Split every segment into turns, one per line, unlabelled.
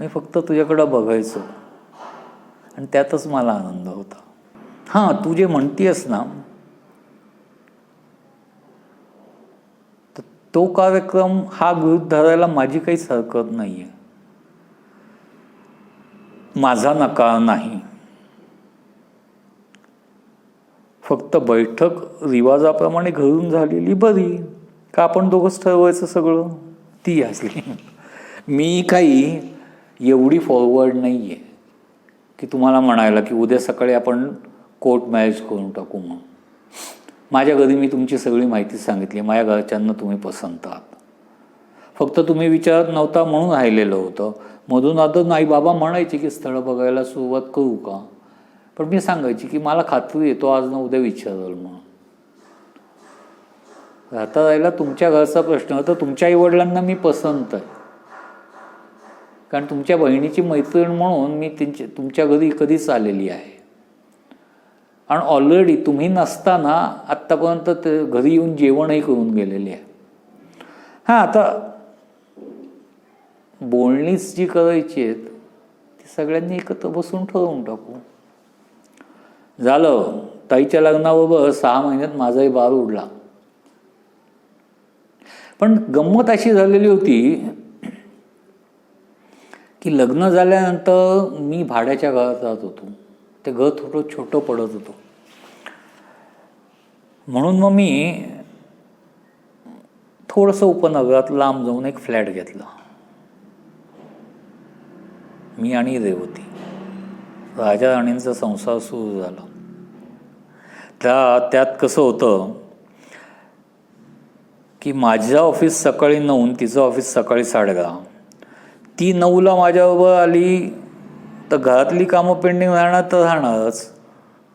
मी फक्त तुझ्याकडं बघायचो. आणि त्यातच मला आनंद होता. हां तू जे म्हणतीयस ना तर तो कार्यक्रम हा गृहित धरायला माझी काहीच हरकत नाही आहे माझा नकार नाही. फक्त बैठक रिवाजाप्रमाणे घरून झालेली बरी. का आपण दोघंच ठरवायचं सगळं? ती असली. मी काही एवढी फॉरवर्ड नाही आहे की तुम्हाला म्हणायला की उद्या सकाळी आपण कोर्ट मॅरेज करून टाकू म्हणून. माझ्या घरी मी तुमची सगळी माहिती सांगितली. माझ्या घरच्यांना तुम्ही पसंत आहात फक्त तुम्ही विचारत नव्हता म्हणून राहिलेलं होतं. मधून आता नाही बाबा म्हणायचे की स्थळं बघायला सुरुवात करू का? पण मी सांगायची की मला खात्री येतो आज ना उद्या विचारल म्हणून. राहता राहिला तुमच्या घरचा प्रश्न. तर तुमच्या आईवडिलांना मी पसंत आहे. कारण तुमच्या बहिणीची मैत्रीण म्हणून मी त्यांच्या तुमच्या घरी कधीच आलेली आहे. आणि ऑलरेडी तुम्ही नसताना आत्तापर्यंत ते घरी येऊन जेवणही करून गेलेले आहे. हां आता बोलणीच जी करायची आहेत ती सगळ्यांनी एकत्र बसून ठरवून टाकू. झालं ताईच्या लग्नाबरोबर सहा महिन्यात माझाही बार उडला. पण गंमत अशी झालेली होती की लग्न झाल्यानंतर मी भाड्याच्या घरात राहत होतो. ते घर थोडं छोटं पडत होतं. म्हणून मग मी थोडंसं उपनगरात लांब जाऊन एक फ्लॅट घेतला. मी आणि रेवती. राजा राणींचा संसार सुरू झाला. त्या त्यात कसं होतं की माझं ऑफिस सकाळी नऊन तिचं ऑफिस सकाळी साडेदहा. ती नऊला माझ्याबरोबर आली तर घरातली कामं पेंडिंग राहणार तर राहणारच.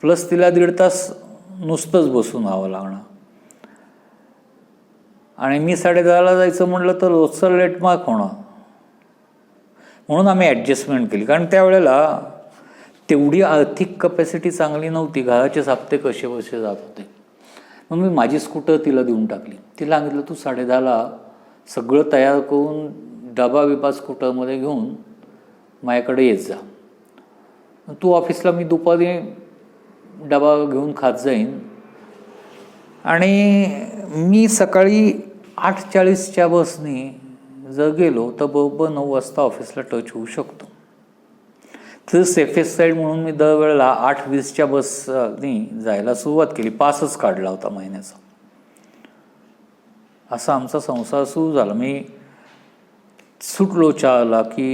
प्लस तिला दीड तास नुसतंच बसून राहावं लागणार. आणि मी साडेदहाला जायचं म्हटलं तर रोजचं लेटमार्क होणार. म्हणून आम्ही ॲडजस्टमेंट केली. कारण त्यावेळेला तेवढी आर्थिक कपॅसिटी चांगली नव्हती. घराचे साप्ते कसे बसे जात होते. मग मी माझी स्कूटर तिला देऊन टाकली. तिला सांगितलं तू साडेदहाला सगळं तयार करून डबा बिबा स्कूटरमध्ये घेऊन माझ्याकडे येत जा. तू ऑफिसला मी दुपारी डबा घेऊन खात जाईन. आणि मी सकाळी आठ चाळीसच्या बसने जर गेलो तर बरोबर नऊ वाजता ऑफिसला टच होऊ शकतो. तर सेफेस्ट साईड म्हणून मी दरवेळेला आठ वीसच्या बसनी जायला सुरुवात केली. पासच काढला होता महिन्याचा. असा आमचा संसार सुरू झाला. मी सुटलो चहाला की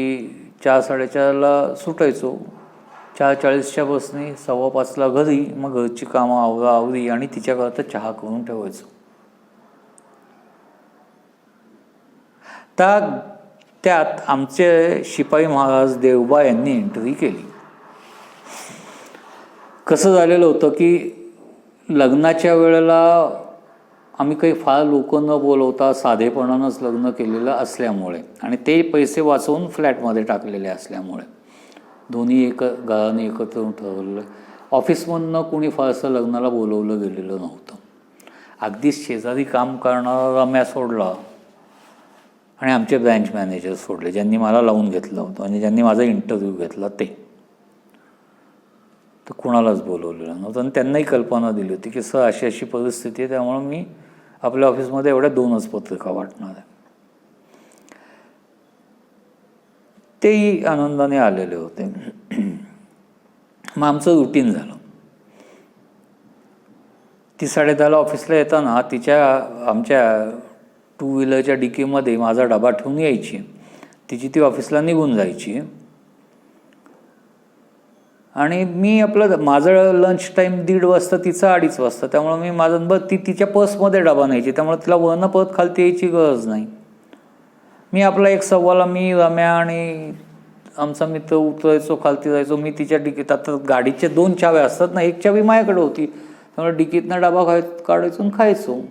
चार साडेचारला सुटायचो. चार चाळीसच्या बसने सव्वा पाचला घरी मग घरची कामं आवरा आवरी आणि तिच्याकरता चहा करून ठेवायचो. त्या त्यात आमचे शिपाई महाराज देवबा यांनी एंट्री केली. कसं झालेलं होतं की लग्नाच्या वेळेला आम्ही काही फार लोक न बोलवता साधेपणानंच लग्न केलेलं असल्यामुळे आणि ते पैसे वाचवून फ्लॅटमध्ये टाकलेले असल्यामुळे. दोन्ही एक घराने एकत्र ठरवलं ऑफिसमधनं कोणी फारसं लग्नाला बोलवलं गेलेलं नव्हतं. अगदीच शेजारी काम करणारा रम्या सोडला आणि आमचे ब्रँच मॅनेजर सोडले ज्यांनी मला लावून घेतलं होतं आणि ज्यांनी माझा इंटरव्ह्यू घेतला ते. तर कुणालाच बोलवलेलं नव्हतं आणि त्यांनाही कल्पना दिली होती की सर अशी अशी परिस्थिती आहे त्यामुळं मी आपल्या ऑफिसमध्ये एवढ्या दोनच पत्रिका वाटणार आहे. तेही आनंदाने आलेले होते. मग आमचं रुटीन झालं. ती साडेदहाला ऑफिसला येताना तिच्या आमच्या टू व्हीलरच्या डिकीमध्ये माझा डबा ठेवून यायची. तिची ती ऑफिसला निघून जायची. आणि मी आपलं माझं लंच टाईम दीड वाजता तिचं अडीच वाजता. त्यामुळं मी माझं बघ ती तिच्या पर्समध्ये डबा न्यायची. त्यामुळे तिला वरनं परत खालती यायची गरज नाही. मी आपला एक सव्वाला मी रम्या आणि आमचा मित्र उतरायचो खालती जायचो. मी तिच्या डिकीत आता गाडीचे दोन चाव्या असतात ना एक चावी माझ्याकडे होती. त्यामुळे डिकीतनं डबा खाय काढायचो आणि खायचो.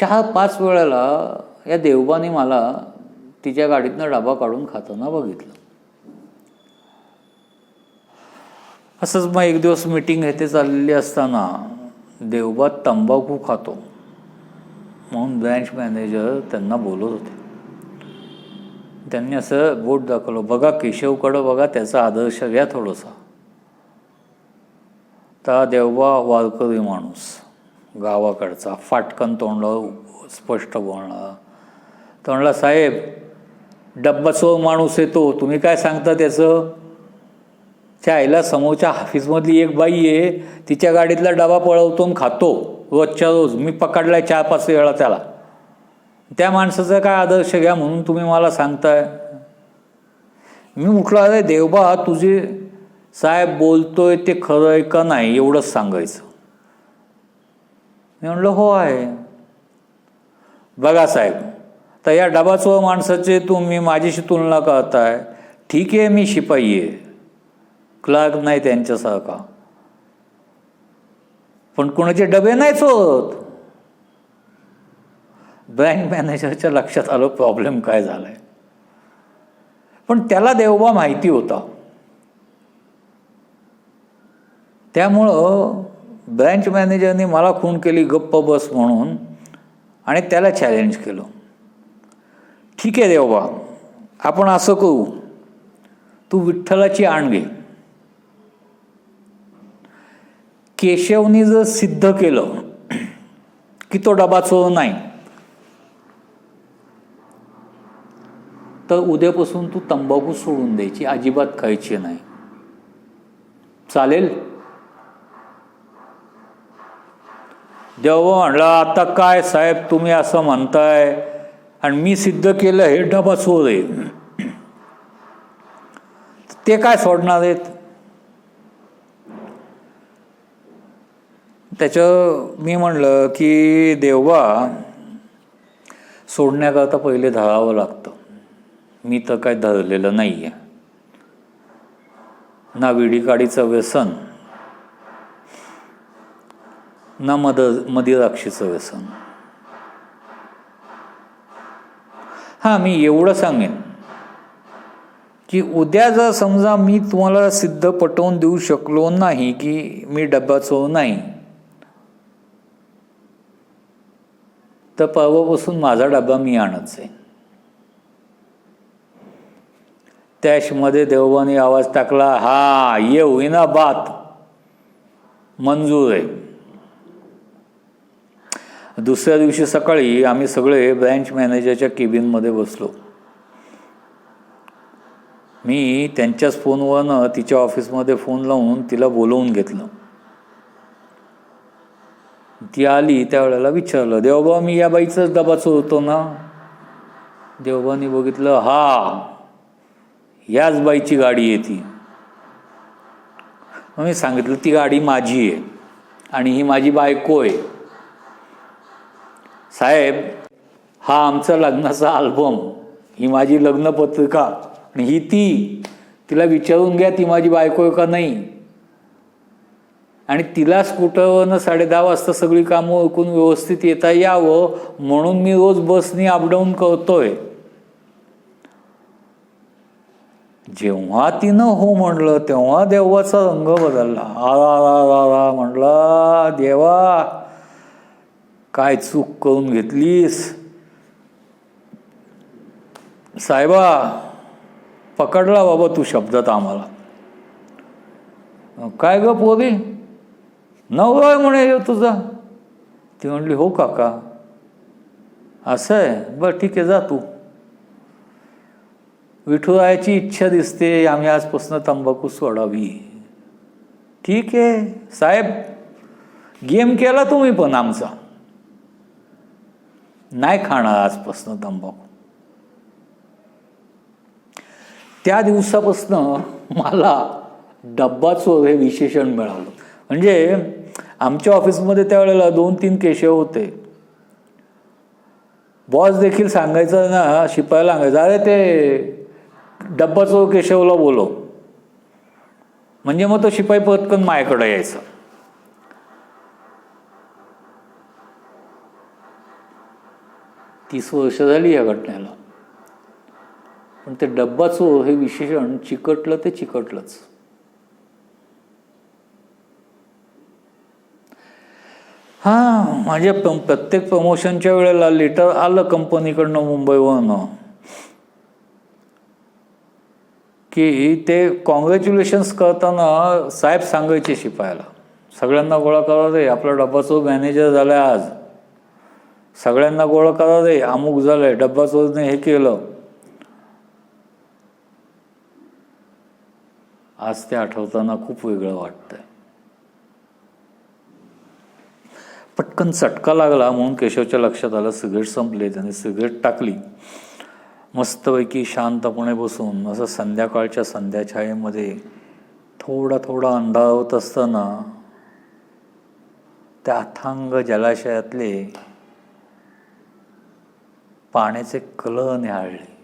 चहा पाच वेळेला या देवबाने मला तिच्या गाडीतनं डबा काढून खाताना बघितलं. असंच मग एक दिवस मिटिंग येथे चाललेली असताना देवबा तंबाखू खातो. म्हणून ब्रँच मॅनेजर त्यांना बोलत होते. त्यांनी असं बोट दाखवलं बघा केशवकडं बघा त्याचा आदर्श घ्या थोडासा. तर देवबा वारकरी माणूस गावाकडचा फाटकन तोंडला स्पष्ट बोलणं तर म्हणला साहेब डब्बाचोर माणूस येतो तुम्ही काय सांगता त्याचं? त्या आईला समोरच्या हाफिसमधली एक बाई आहे तिच्या गाडीतला डबा पळवतो खातो. रोजच्या रोज. मी पकडलाय चार पाच वेळा त्याला. त्या माणसाचा काय आदर्श घ्या म्हणून तुम्ही मला सांगताय? मी म्हटलं अरे देवबा तुझे साहेब बोलतोय ते खरं आहे का नाही एवढंच सांगायचं. मी म्हणलं हो आहे बघा साहेब तर या डबाचो माणसाचे तुम्ही माझ्याशी तुलना करताय. ठीक आहे मी शिपाई आहे. क्लार्क नाही त्यांच्यासारखा पण कोणाचे डबे नाहीच होत. बँक मॅनेजरच्या लक्षात आलं प्रॉब्लेम काय झालाय. पण त्याला देवबा माहिती होता. त्यामुळं ब्रँच मॅनेजरने मला खून केली गप्प बस म्हणून आणि त्याला चॅलेंज केलं. ठीक आहे देवबा आपण असं करू. तू विठ्ठलाची आण घे. केशवनी जर सिद्ध केलं की तो डबा चोर नाही तर उद्यापासून तू तंबाखू सोडून द्यायची अजिबात खायची नाही. चालेल? देव म्हणला आता काय साहेब तुम्ही असं म्हणताय आणि मी सिद्ध केलं हे डबा चोर आहे. ते काय सोडणार आहेत? त्याचं मी म्हणलं की देवा सोडण्याकरता पहिले धरावं लागतं. मी तर काय धरलेलं नाही आहे ना विडीकाडीचं व्यसन ना मद मदिराक्षीचं व्यसन. हां मी एवढं सांगेन की उद्या जर समजा मी तुम्हाला सिद्ध पटवून देऊ शकलो नाही की मी डब्याचो नाही तर परवापासून माझा डबा मी आणत जाईन. त्याशमध्ये देवबाने आवाज टाकला हा ये होईना बात. मंजूर आहे. दुसऱ्या दिवशी सकाळी आम्ही सगळे ब्रँच मॅनेजरच्या केबिनमध्ये बसलो. मी त्यांच्याच फोनवरनं तिच्या ऑफिसमध्ये फोन लावून तिला बोलवून घेतलं. ती आली त्यावेळेला विचारलं देवबा मी या बाईचाच डबा होतो ना? देवबाने बघितलं हा याच बाईची गाडी आहे ती. मग मी सांगितलं ती गाडी माझी आहे आणि ही माझी बायको आहे. साहेब हा आमचा लग्नाचा आल्बम ही माझी लग्नपत्रिका आणि ही ती तिला विचारून घ्या ती माझी बायको आहे का नाही? आणि तिला स्कूटरवरनं साडे दहा वाजता सगळी कामं ओळखून व्यवस्थित येता यावं म्हणून मी रोज बसनी अपडाऊन करतोय. जेव्हा तिनं हो म्हणलं तेव्हा देवाचा रंग बदलला. आरा रा रा म्हणला देवा काय चूक करून घेतलीस? साहेबा पकडला बाबा तू शब्दात आम्हाला. काय ग पोरी? नवरा आहे म्हणे ह्यो तुझा. ती म्हणली हो काका. असं आहे? बरं ठीक आहे जा तू. विठुरायाची इच्छा दिसते आम्ही आजपासून तंबाखू सोडावी. ठीक आहे साहेब. गेम केला तुम्ही पण आमचा. नाही खाणार आजपासून तंबाखू. त्या दिवसापासनं मला डब्बा चोर हे विशेषण मिळालं. म्हणजे आमच्या ऑफिसमध्ये त्यावेळेला दोन तीन केशव होते. बॉस देखील सांगायचं ना शिपायला सांगायचं अरे ते डब्बा चो केशवला बोलो म्हणजे मग तो शिपाई पटकन मायाकडे यायचा. तीस वर्ष झाली या घटनेला. पण ते डब्बा चोर हे विशेषण चिकटलं ते चिकटलंच. माझ्या प- प्रत्येक प्रमोशनच्या वेळेला लेटर आलं कंपनीकडनं मुंबईवरनं. की ते कॉंग्रॅच्युलेशन्स करताना साहेब सांगायचे शिपायाला. सगळ्यांना गोळा करा रे आपला डब्बा चोर मॅनेजर झालाय आज. सगळ्यांना गोळा करा रे अमुक झालंय डब्बा चोरने हे केलं. आज ते आठवताना खूप वेगळं वाटतंय. पटकन चटका लागला म्हणून केशवच्या लक्षात आलं सिगरेट संपले त्याने सिगरेट टाकली. मस्तपैकी शांतपणे बसून असं संध्याकाळच्या संध्याछायेमध्ये थोडा थोडा अंधार होत असताना त्या अथांग जलाशयातले पाण्याचे कल निहाळले.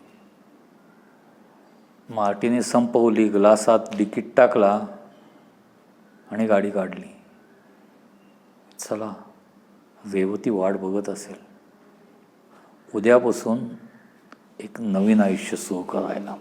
मार्टीने संपवली ग्लासात डिकीट टाकला आणि गाडी काढली. चला. वेवती वाट बघत असेल. उद्यापासून एक नवीन आयुष्य सुरू करायला.